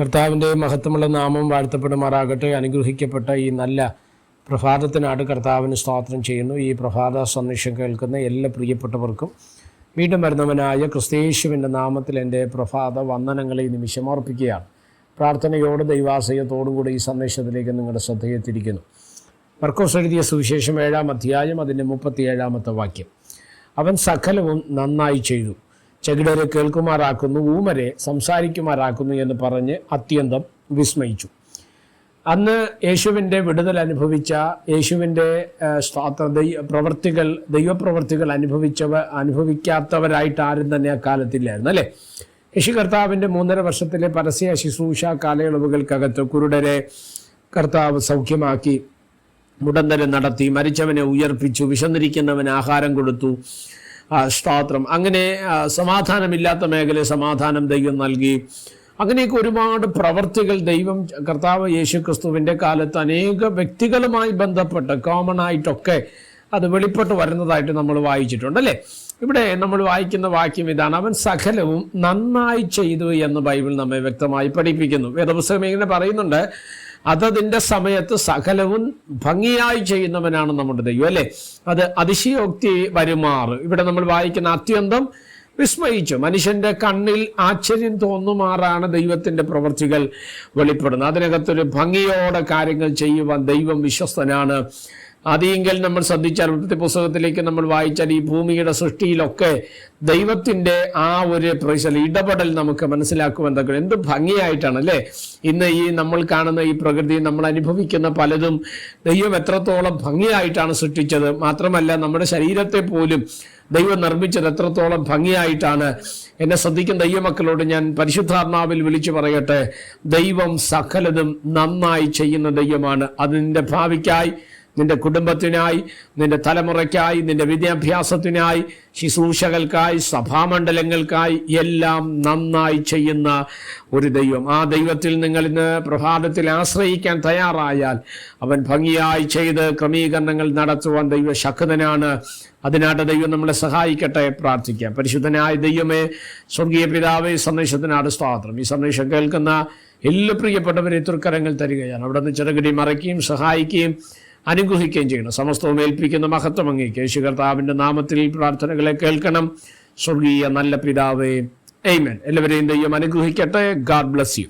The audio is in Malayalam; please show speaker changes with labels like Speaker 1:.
Speaker 1: കർത്താവിന്റെ മഹത്വമുള്ള നാമം വാഴ്ത്തപ്പെടുമാറാകട്ടെ. അനുഗ്രഹിക്കപ്പെട്ട ഈ നല്ല പ്രഭാതത്തിനാട് കർത്താവിന് സ്തോത്രം ചെയ്യുന്നു. ഈ പ്രഭാത സന്ദേശം കേൾക്കുന്ന എല്ലാ പ്രിയപ്പെട്ടവർക്കും വീണ്ടും വരുന്നവനായ ക്രിസ്തേശുവിന്റെ നാമത്തിൽ എന്റെ പ്രഭാത വന്ദനങ്ങളെ നിമിഷം അർപ്പിക്കുകയാണ്. പ്രാർത്ഥനയോട് ദൈവാശയത്തോടും കൂടി ഈ സന്ദേശത്തിലേക്ക് നിങ്ങളുടെ ശ്രദ്ധയെ തിരിക്കുന്നു മർക്കോസ് എഴുതിയ സുവിശേഷം ഏഴാം അധ്യായം അതിന്റെ മുപ്പത്തിയേഴാമത്തെ വാക്യം. അവൻ സകലവും നന്നായി ചെയ്തു. ചെകിടരെ കേൾക്കുമാറാക്കുന്നു ഊമരെ സംസാരിക്കുമാറാക്കുന്നു എന്ന് പറഞ്ഞ് അത്യന്തം വിസ്മയിച്ചു. അന്ന് യേശുവിന്റെ വിടുതൽ അനുഭവിച്ച യേശുവിന്റെ പ്രവർത്തികൾ ദൈവപ്രവർത്തികൾ അനുഭവിച്ചവ അനുഭവിക്കാത്തവരായിട്ട് ആരും തന്നെ അക്കാലത്തില്ലായിരുന്നു അല്ലേ? യേശു കർത്താവിന്റെ മൂന്നര വർഷത്തിലെ പരസ്യ ശുശ്രൂഷ കാലയളവുകൾക്കകത്ത് കുരുടരെ കർത്താവ് സൗഖ്യമാക്കി മുടന്തരം നടത്തി മരിച്ചവനെ ഉയർപ്പിച്ചു വിശന്നിരിക്കുന്നവന് ആഹാരം കൊടുത്തു സ്തോത്രം. അങ്ങനെ സമാധാനമില്ലാത്ത മേഖലയിൽ സമാധാനം ദൈവം നൽകി. അങ്ങനെയൊക്കെ ഒരുപാട് പ്രവർത്തികൾ ദൈവം കർത്താവ് യേശു ക്രിസ്തുവിന്റെ കാലത്ത് അനേക വ്യക്തികളുമായി ബന്ധപ്പെട്ട് കോമൺ ആയിട്ടൊക്കെ അത് വെളിപ്പെട്ട് വരുന്നതായിട്ട് നമ്മൾ വായിച്ചിട്ടുണ്ട് അല്ലേ? ഇവിടെ നമ്മൾ വായിക്കുന്ന വാക്യം ഇതാണ്. അവൻ സകലവും നന്നായി ചെയ്തു എന്ന് ബൈബിൾ നമ്മെ വ്യക്തമായി പഠിപ്പിക്കുന്നു. വേദപുസ്തകം ഇങ്ങനെ പറയുന്നുണ്ട് അതതിന്റെ സമയത്ത് സകലവും ഭംഗിയായി ചെയ്യുന്നവനാണ് നമ്മുടെ ദൈവം അല്ലേ? അത് അതിശയോക്തി വരുമാറ്. ഇവിടെ നമ്മൾ വായിക്കുന്ന അത്യന്തം വിസ്മയിച്ചു. മനുഷ്യന്റെ കണ്ണിൽ ആശ്ചര്യം തോന്നുമാറാണ് ദൈവത്തിന്റെ പ്രവൃത്തികൾ വെളിപ്പെടുന്നത്. അതിനകത്തൊരു ഭംഗിയോടെ കാര്യങ്ങൾ ചെയ്യുവാൻ ദൈവം വിശ്വസ്തനാണ്. അതിയെങ്കിൽ നമ്മൾ ശ്രദ്ധിച്ചാൽ ഇവിടുത്തെ പുസ്തകത്തിലേക്ക് നമ്മൾ വായിച്ചാൽ ഈ ഭൂമിയുടെ സൃഷ്ടിയിലൊക്കെ ദൈവത്തിന്റെ ആ ഒരു പ്രൈസൽ ഇടപെടൽ നമുക്ക് മനസ്സിലാക്കുവാൻ തക്ക എന്ത് ഭംഗിയായിട്ടാണ് അല്ലേ? ഇന്ന് ഈ നമ്മൾ കാണുന്ന ഈ പ്രകൃതി നമ്മൾ അനുഭവിക്കുന്ന പലതും ദൈവം എത്രത്തോളം ഭംഗിയായിട്ടാണ് സൃഷ്ടിച്ചത്. മാത്രമല്ല നമ്മുടെ ശരീരത്തെ പോലും ദൈവം നിർമ്മിച്ചത് എത്രത്തോളം ഭംഗിയായിട്ടാണ്. എന്നെ ശ്രദ്ധിക്കുന്ന ദൈവമക്കളോട് ഞാൻ പരിശുദ്ധാത്മാവിൽ വിളിച്ചു പറയട്ടെ. ദൈവം സകലതും നന്നായി ചെയ്യുന്ന ദൈവമാണ്. അതിന്റെ ഭാവിക്കായി നിന്റെ കുടുംബത്തിനായി നിന്റെ തലമുറയ്ക്കായി നിന്റെ വിദ്യാഭ്യാസത്തിനായി ശുശ്രൂഷകൾക്കായി സഭാമണ്ഡലങ്ങൾക്കായി എല്ലാം നന്നായി ചെയ്യുന്ന ഒരു ദൈവം. ആ ദൈവത്തിൽ നിങ്ങൾ ഇന്ന് പ്രഭാതത്തിൽ ആശ്രയിക്കാൻ തയ്യാറായാൽ അവൻ ഭംഗിയായി ചെയ്ത് ക്രമീകരണങ്ങൾ നടത്തുവാൻ ദൈവ ശക്തനാണ്. അതിനായിട്ട് ദൈവം നമ്മളെ സഹായിക്കട്ടെ പ്രാർത്ഥിക്കാം. പരിശുദ്ധനായ ദൈവമേ സ്വർഗീയ പിതാവേ സന്ദേശത്തിനാട് സ്വാതന്ത്ര്യം ഈ സന്ദേശം കേൾക്കുന്ന എല്ലാ പ്രിയപ്പെട്ടവരെ തുർക്കരങ്ങൾ തരികയാണ്. അവിടെ നിന്ന് ചെറുകിടി മറയ്ക്കുകയും സഹായിക്കുകയും അനുഗ്രഹിക്കുകയും ചെയ്യണം സമസ്തവും ഏൽപ്പിക്കുന്ന മഹത്വം അങ്ങേക്ക് യേശു കർത്താവിന്റെ നാമത്തിൽ പ്രാർത്ഥനകളെ കേൾക്കണം. സ്വർഗീയ നല്ല പിതാവേ എയ്മൻ എല്ലാവരെയും ദൈവം അനുഗ്രഹിക്കട്ടെ. God bless you